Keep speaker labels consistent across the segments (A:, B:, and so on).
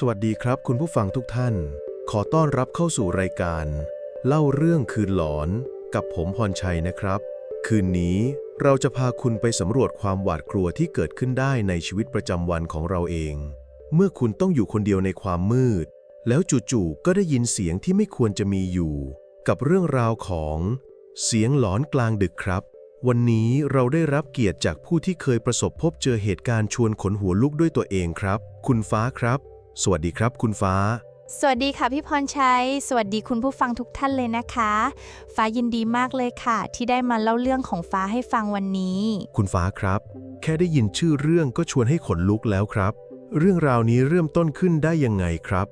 A: สวัสดีครับคุณผู้ฟังทุกท่าน ขอต้อนรับเข้าสู่รายการ เล่าเรื่องคืนหลอนกับผมพรชัยนะครับ คืนนี้เราจะพาคุณไปสำรวจความหวาดกลัวที่เกิดขึ้นได้ในชีวิตประจำวันของเราเอง เมื่อคุณต้องอยู่คนเดียวในความมืด แล้วจู่ๆก็ได้ยินเสียงที่ไม่ควรจะมีอยู่ กับเรื่องราวของ เสียงหลอนกลางดึกครับ วันนี้เราได้รับเกียรติจากผู้ที่เคยประสบพบเจอเหตุการณ์ชวนขนหัวลุกด้วยตัวเองครับ คุณฟ้าครับ สวัสดีครับคุณฟ้า
B: สวัสดีค่ะพี่พรชัย สวัสดีคุณผู้ฟังทุกท่านเลยนะคะ ฟ้ายินดีมากเลยค่ะ ที่ได้มาเล่าเรื่องของฟ้าให้ฟังวันนี้
A: คุณฟ้าครับ แค่ได้ยินชื่อเรื่องก็ชวนให้ขนลุกแล้วครับ เรื่องราวนี้เริ่มต้นขึ้นได้ยังไงครับ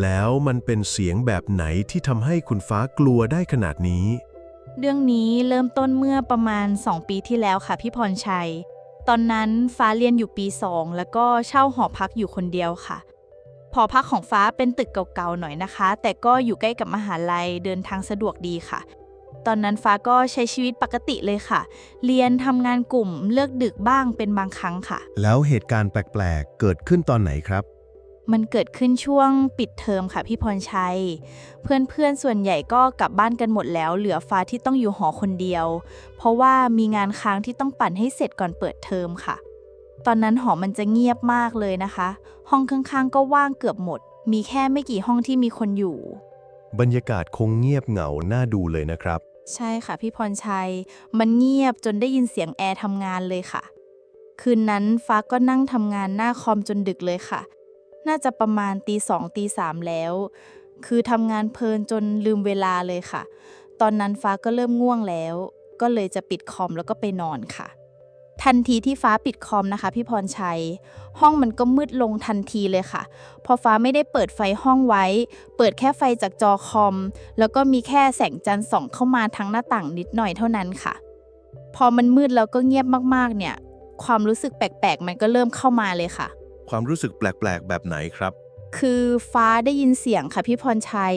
A: แล้วมันเป็นเสียงแบบไหนที่ทำให้คุณฟ้ากลัวได้ขนาดนี้
B: เรื่องนี้เริ่มต้นเมื่อประมาณ 2 ปีที่แล้วค่ะพี่พรชัย ตอนนั้นฟ้าเรียนอยู่ปี 2 แล้วก็เช่าหอพักอยู่คนเดียวค่ะ หอพักของฟ้าเป็นตึกเก่าๆหน่อยนะคะ แต่ก็อยู่ใกล้กับมหาลัยเดินทางสะดวกดีค่ะ ตอนนั้นฟ้าก็ใช้ชีวิตปกติเลยค่ะ เรียนทำงานกลุ่มเลิกดึกบ้างเป็นบางครั้งค่ะ
A: แล้วเหตุการณ์แปลกๆ เกิดขึ้นตอนไหนครับ
B: มันเกิดขึ้นช่วงปิดเทอมค่ะพี่พรชัย เพื่อนๆส่วนใหญ่ก็กลับบ้านกันหมดแล้ว เหลือฟ้าที่ต้องอยู่หอคนเดียว เพราะว่ามีงานค้างที่ต้องปั่นให้เสร็จก่อนเปิดเทอมค่ะ ตอนนั้นหอมันจะเงียบมากเลยนะคะ ห้องข้างๆ ก็ว่างเกือบหมด มีแค่ไม่กี่ห้องที่มีคนอยู่
A: บรรยากาศคงเงียบเหงาน่าดูเลยนะครับ
B: ใช่ค่ะพี่พรชัย มันเงียบจนได้ยินเสียงแอร์ทำงานเลยค่ะ คืนนั้นฟ้าก็นั่งทำงานหน้าคอมจนดึกเลยค่ะ น่าจะประมาณตีสองตีสามแล้ว คือทำงานเพลินจนลืมเวลาเลยค่ะ ตอนนั้นฟ้าก็เริ่มง่วงแล้ว ก็เลยจะปิดคอมแล้วก็ไปนอนค่ะ ทันทีที่ฟ้าปิดคอมนะคะ พี่พรชัย ห้องมันก็มืดลงทันทีเลยค่ะ พอฟ้าไม่ได้เปิดไฟห้องไว้ เปิดแค่ไฟจากจอคอม แล้วก็มีแค่แสงจันทร์ส่องเข้ามาทางหน้าต่างนิดหน่อยเท่านั้นค่ะ พอมันมืดแล้วก็เงียบมากๆ เนี่ย ความรู้สึกแปลกๆ มันก็เริ่มเข้ามาเลยค่ะ
A: ความรู้สึกแปลกๆ แบบไหนครับ
B: คือฟ้าได้ยินเสียงค่ะพี่พรชัย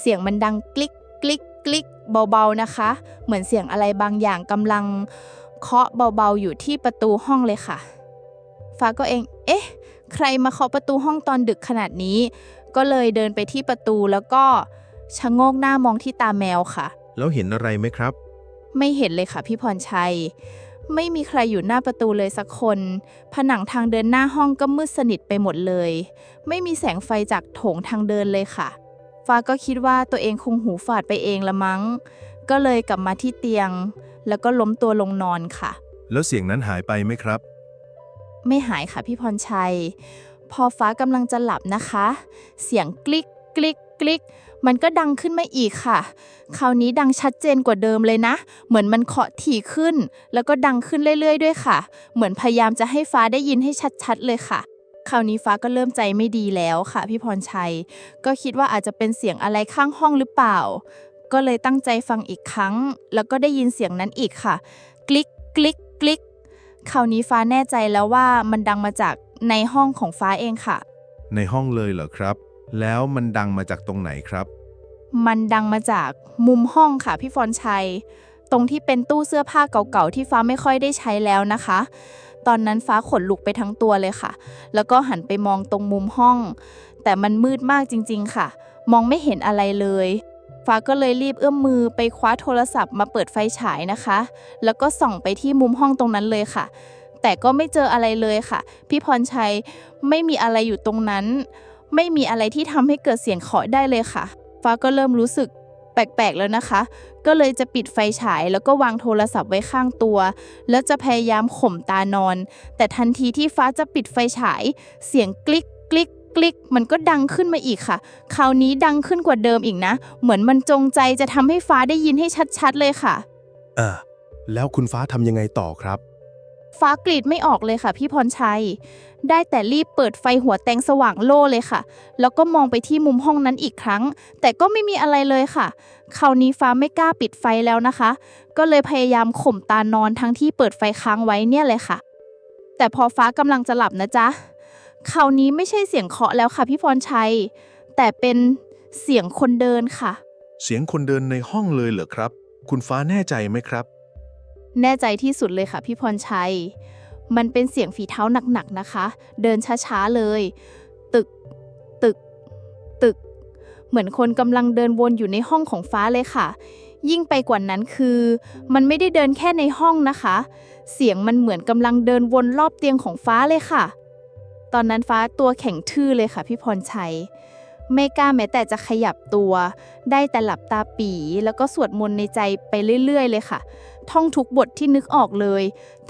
B: เสียงมันดังกลิกกลิกกลิกเบาๆนะคะ เหมือนเสียงอะไรบางอย่างกำลัง เคาะเบาๆอยู่ที่ประตูห้องเลยค่ะ ฟ้าก็เอง เอ๊ะ ใครมาเคาะประตูห้องตอนดึกขนาดนี้ ก็เลยเดินไปที่ประตูแล้วก็ชะโงกหน้ามองที่ตาแมวค่ะ
A: แล้วเห็นอะไรไหมครับ
B: ไม่เห็นเลยค่ะพี่พรชัย ไม่มีใครอยู่หน้าประตูเลยสักคน ผนังทางเดินหน้าห้องก็มืดสนิทไปหมดเลย ไม่มีแสงไฟจากโถงทางเดินเลยค่ะ ฟ้าก็คิดว่าตัวเองคงหูฝาดไปเองละมั้ง ก็เลยกลับมาที่เตียง แล้วก็ล้มตัวลงนอนค่ะ
A: แล้วเสียงนั้นหายไปไหมครับ
B: ไม่หายค่ะพี่พรชัย พอฟ้ากำลังจะหลับนะคะ เสียงกลิกกลิกกลิกมันก็ดังขึ้นมาอีกค่ะ คราวนี้ดังชัดเจนกว่าเดิมเลยนะ เหมือนมันเคาะถี่ขึ้น แล้วก็ดังขึ้นเรื่อย ๆ ด้วยค่ะ เหมือนพยายามจะให้ฟ้าได้ยินให้ชัดๆเลยค่ะ คราวนี้ฟ้าก็เริ่มใจไม่ดีแล้วค่ะ พี่พรชัย ก็คิดว่าอาจจะเป็นเสียงอะไรข้างห้องหรือเปล่า ก็เลยตั้งใจฟังอีกครั้ง แล้วก็ได้ยินเสียงนั้นอีกค่ะ กลิกกลิกกลิกคราวนี้ฟ้าแน่ใจแล้วว่ามันดังมาจากในห้องของฟ้าเองค่ะ
A: ในห้องเลยเหรอครับ แล้วมันดังมาจากตรงไหนครับ
B: มันดังมาจากมุมห้องค่ะพี่ฟอนชัย ตรงที่เป็นตู้เสื้อผ้าเก่าๆที่ฟ้าไม่ค่อยได้ใช้แล้วนะคะ ตอนนั้นฟ้าขนลุกไปทั้งตัวเลยค่ะ แล้วก็หันไปมองตรงมุมห้อง แต่มันมืดมากจริง ๆ ค่ะ มองไม่เห็นอะไรเลย ฟ้าก็เลยรีบเอื้อมมือไปคว้าโทรศัพท์มาเปิดไฟฉายนะคะ แล้วก็ส่องไปที่มุมห้องตรงนั้นเลยค่ะ แต่ก็ไม่เจออะไรเลยค่ะ พี่พรชัยไม่มีอะไรอยู่ตรงนั้น ไม่มีอะไรที่ทำให้เกิดเสียงเคาะได้เลยค่ะ ฟ้าก็เริ่มรู้สึกแปลกๆแล้วนะคะ ก็เลยจะปิดไฟฉายแล้วก็วางโทรศัพท์ไว้ข้างตัว แล้วจะพยายามข่มตานอน แต่ทันทีที่ฟ้าจะปิดไฟฉาย เสียงกลิกกลิก กลิกมันก็ดังขึ้นมาอีกค่ะ คราวนี้ดังขึ้นกว่าเดิมอีกนะ เหมือนมันจงใจจะทำให้ฟ้าได้ยินให้ชัดๆเลยค่ะ
A: เออแล้วคุณฟ้าทำยังไงต่อครับ
B: ฟ้ากรีดไม่ออกเลยค่ะพี่พรชัย ได้แต่รีบเปิดไฟหัวแตงสว่างโล่เลยค่ะ แล้วก็มองไปที่มุมห้องนั้นอีกครั้ง แต่ก็ไม่มีอะไรเลยค่ะ คราวนี้ฟ้าไม่กล้าปิดไฟแล้วนะคะ ก็เลยพยายามข่มตานอนทั้งที่เปิดไฟค้างไว้เนี่ยเลยค่ะ แต่พอฟ้ากำลังจะหลับนะจ๊ะ คราวนี้ไม่ใช่เสียงเคาะแล้วค่ะพี่พรชัย แต่เป็นเสียงคนเดินค่ะ
A: เสียงคนเดินในห้องเลยเหรอครับ คุณฟ้าแน่ใจไหมครับ
B: แน่ใจที่สุดเลยค่ะ พี่พรชัย มันเป็นเสียงฝีเท้าหนักๆนะคะ เดินช้าๆเลย ตึก ตึกเหมือนคนกำลังเดินวนอยู่ในห้องของฟ้าเลยค่ะ ยิ่งไปกว่านั้นคือ มันไม่ได้เดินแค่ในห้องนะคะ เสียงมันเหมือนกำลังเดินวนรอบเตียงของฟ้าเลยค่ะ ตอนนั้นฟ้าตัวแข็งทื่อเลยค่ะพี่พรชัย ไม่กล้าแม้แต่จะขยับตัว ได้แต่หลับตาปีแล้วก็สวดมนต์ในใจไปเรื่อย ๆ เลยค่ะ ท่องทุกบทที่นึกออกเลย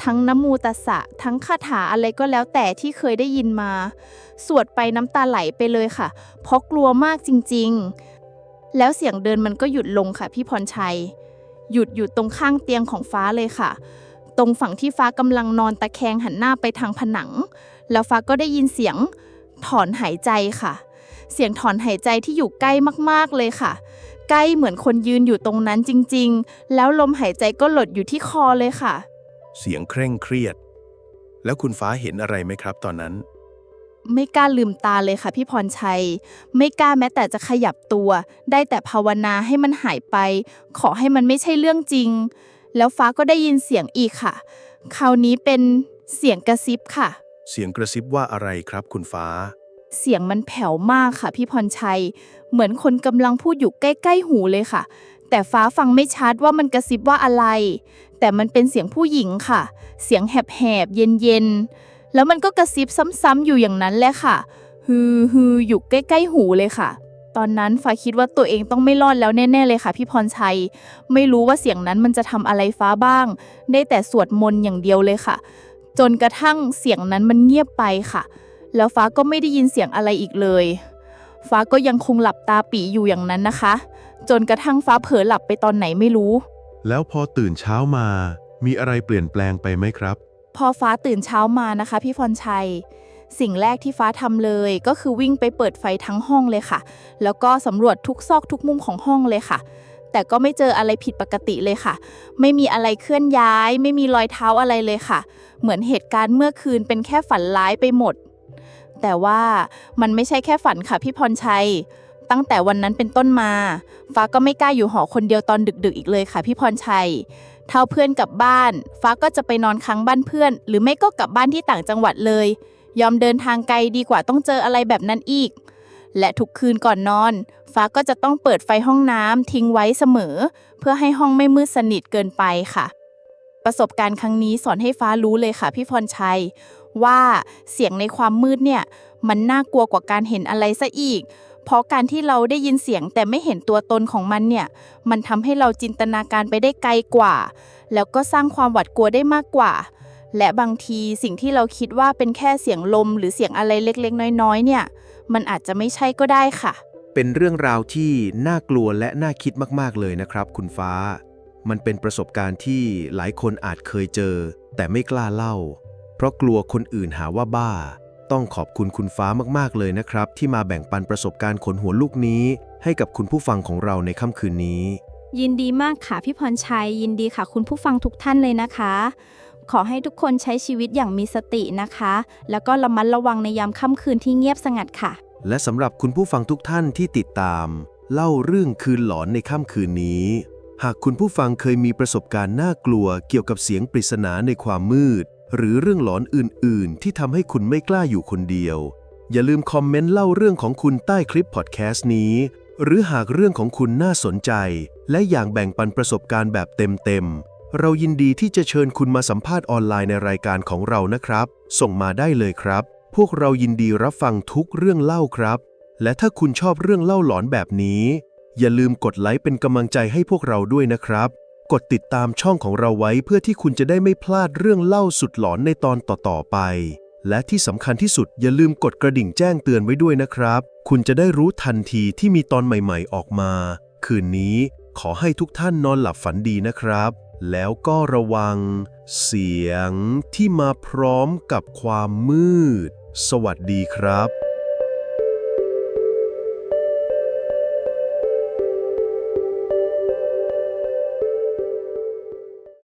B: ทั้งน้ำมูตสะ ทั้งคาถาอะไรก็แล้วแต่ที่เคยได้ยินมา สวดไปน้ำตาไหลไปเลยค่ะ เพราะกลัวมากจริง ๆ แล้วเสียงเดินมันก็หยุดลงค่ะพี่พรชัย หยุดอยู่ตรงข้างเตียงของฟ้าเลยค่ะ ตรงฝั่งที่ฟ้ากำลังนอนตะแคงหันหน้าไปทางผนัง แล้วฟ้าก็ได้ยินเสียงถอนหายใจค่ะ เสียงถอนหายใจที่อยู่ใกล้มากๆเลยค่ะ ใกล้เหมือนคนยืนอยู่ตรงนั้นจริง ๆ แล้วลมหายใจก็หลดอยู่ที่คอเลยค่ะ
A: เสียงเคร่งเครียด แล้วคุณฟ้าเห็นอะไรไหมครับตอนนั้น
B: ไม่กล้าลืมตาเลยค่ะพี่พรชัย ไม่กล้าแม้แต่จะขยับตัว ได้แต่ภาวนาให้มันหายไป ขอให้มันไม่ใช่เรื่องจริง แล้วฟ้าก็ได้ยินเสียงอีกค่ะ คราวนี้เป็นเสียงกระซิบค่ะ
A: เสียงกระซิบว่าอะไรครับคุณฟ้า
B: เสียงมันแผ่วมากค่ะพี่พรชัย เหมือนคนกำลังพูดอยู่ใกล้ ๆ หูเลยค่ะ แต่ฟ้าฟังไม่ชัดว่ามันกระซิบว่าอะไร แต่มันเป็นเสียงผู้หญิงค่ะ เสียงแหบๆเย็นๆ แล้วมันก็กระซิบซ้ำๆอยู่อย่างนั้นแหละค่ะ ฮือฮืออยู่ใกล้ ๆ หูเลยค่ะ ตอนนั้นฟ้าคิดว่าตัวเองต้องไม่รอดแล้วแน่ๆเลยค่ะพี่พรชัย ไม่รู้ว่าเสียงนั้นมันจะทำอะไรฟ้าบ้าง ได้แต่สวดมนต์อย่างเดียวเลยค่ะ จนกระทั่งเสียงนั้นมันเงียบไปค่ะ แล้วฟ้าก็ไม่ได้ยินเสียงอะไรอีกเลย ฟ้าก็ยังคงหลับตาปีอยู่อย่างนั้นนะคะ จนกระทั่งฟ้าเผลอหลับไปตอนไหนไม่รู้
A: แล้วพอตื่นเช้ามา มีอะไรเปลี่ยนแปลงไปไหมครับ
B: พอฟ้าตื่นเช้ามานะคะ พี่พรชัย สิ่งแรกที่ฟ้าทำเลย ก็คือวิ่งไปเปิดไฟทั้งห้องเลยค่ะ แล้วก็สำรวจทุกซอกทุกมุมของห้องเลยค่ะ แต่ก็ไม่เจออะไรผิดปกติเลยค่ะ ไม่มีอะไรเคลื่อนย้าย ไม่มีรอยเท้าอะไรเลยค่ะ เหมือนเหตุการณ์เมื่อคืนเป็นแค่ฝันร้ายไปหมด แต่ว่ามันไม่ใช่แค่ฝันค่ะพี่พรชัย ตั้งแต่วันนั้นเป็นต้นมา ฟ้าก็ไม่กล้าอยู่หอคนเดียวตอนดึกๆ อีกเลยค่ะพี่พรชัยเท่าเพื่อนกลับบ้าน ฟ้าก็จะไปนอนค้างบ้านเพื่อน หรือไม่ก็กลับบ้านที่ต่างจังหวัดเลย ยอมเดินทางไกลดีกว่าต้องเจออะไรแบบนั้นอีก และทุกคืนก่อนนอน ฟ้าก็จะต้องเปิดไฟห้องน้ำทิ้งไว้เสมอ เพื่อให้ห้องไม่มืดสนิทเกินไปค่ะ ประสบการณ์ครั้งนี้สอนให้ฟ้ารู้เลยค่ะพี่พรชัย ว่าเสียงในความมืดเนี่ยมันน่ากลัวกว่าการเห็นอะไรซะอีก เพราะการที่เราได้ยินเสียงแต่ไม่เห็นตัวตนของมันเนี่ย มันทำให้เราจินตนาการไปได้ไกลกว่า แล้วก็สร้างความหวาดกลัวได้มากกว่า และบางทีสิ่งที่เราคิดว่าเป็นแค่เสียงลม หรือเสียงอะไรเล็กๆ น้อยๆ เนี่ย มันอาจจะไม่ใช่ก็ได้ค่ะ
A: เป็นเรื่องราวที่น่ากลัวและน่าคิดมากๆเลยนะครับ คุณฟ้า มันเป็นประสบการณ์ที่หลายคนอาจเคยเจอ แต่ไม่กล้าเล่า เพราะกลัวคนอื่นหาว่าบ้า ต้องขอบคุณคุณฟ้ามากๆเลยนะครับ ที่มาแบ่งปันประสบการณ์ขนหัวลูกนี้ ให้กับคุณผู้ฟังของเราในค่ำคืนนี้
C: ยินดีมากค่ะพี่พรชัย ยินดีค่ะ คุณผู้ฟังทุกท่านเลยนะคะ ขอให้ทุกคนใช้ชีวิตอย่างมีสตินะคะ แล้วก็ระมัดระวังในยามค่ำคืนที่เงียบสงัดค่ะ
A: และสำหรับคุณผู้ฟังทุกท่านที่ติดตาม เล่าเรื่องคืนหลอนในค่ำคืนนี้ หากคุณผู้ฟังเคยมีประสบการณ์น่ากลัวเกี่ยวกับเสียงปริศนาในความมืด หรือเรื่องหลอนอื่น ๆ ที่ทำให้คุณไม่กล้าอยู่คนเดียว อย่าลืมคอมเมนต์เล่าเรื่องของคุณใต้คลิปพอดแคสต์นี้ หรือหากเรื่องของคุณน่าสนใจ และอยากแบ่งปันประสบการณ์แบบเต็ม ๆ เรายินดีที่จะเชิญคุณมาสัมภาษณ์ออนไลน์ในรายการของเรานะครับ ส่งมาได้เลยครับ พวกเรายินดีรับฟังทุกเรื่องเล่าครับ และถ้าคุณชอบเรื่องเล่าหลอนแบบนี้ อย่าลืมกดไลค์เป็นกำลังใจให้พวกเราด้วยนะครับ กดติดตามช่องของเราไว้เพื่อที่คุณจะได้ไม่พลาดเรื่องเล่าสุดหลอนในตอนต่อๆไป และที่สำคัญที่สุดอย่าลืมกดกระดิ่งแจ้งเตือนไว้ด้วยนะครับ คุณจะได้รู้ทันทีที่มีตอนใหม่ ๆ ออกมา คืนนี้ ขอให้ทุกท่านนอนหลับฝันดีนะครับ แล้วก็ระวัง เสียงที่มาพร้อมกับความมืด สวัสดีครับ